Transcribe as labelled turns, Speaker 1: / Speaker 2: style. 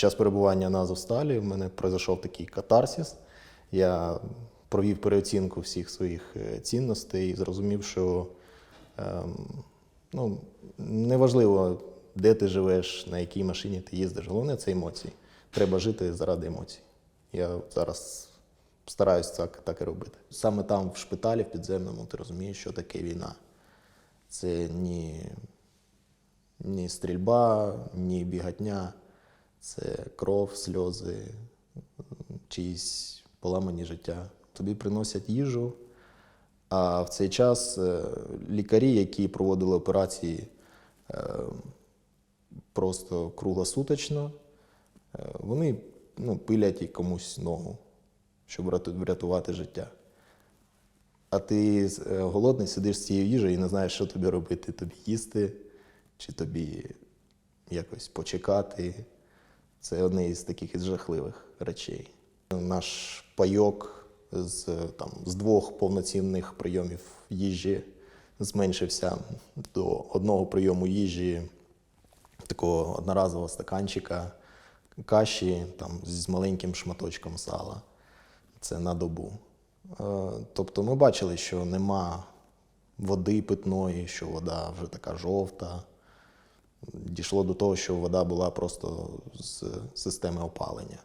Speaker 1: час перебування на Азовсталі в мене пройшов такий катарсис. Я провів переоцінку всіх своїх е, цінностей і зрозумів, що ем, ну, неважливо, де ти живеш, на якій машині ти їздиш. Головне це емоції. Треба жити заради емоцій. Я зараз стараюсь так, так і робити. Саме там, в шпиталі, в підземному, ти розумієш, що таке війна. Це ні, ні стрільба, ні бігатня, це кров, сльози, чиїсь поламані життя. Тобі приносять їжу, а в цей час е, лікарі, які проводили операції е, просто круглосуточно, е, вони ну, пилять і комусь ногу, щоб вряту- врятувати життя. А ти голодний сидиш з цією їжею і не знаєш, що тобі робити. Тобі їсти, чи тобі якось почекати. Це одне із таких із жахливих речей. Наш пайок з, там, з двох повноцінних прийомів їжі зменшився до одного прийому їжі, такого одноразового стаканчика каші там, з маленьким шматочком сала. Це на добу. Е, Тобто ми бачили, що нема води питної, що вода вже така жовта. Дійшло до того, що вода була просто з системи опалення.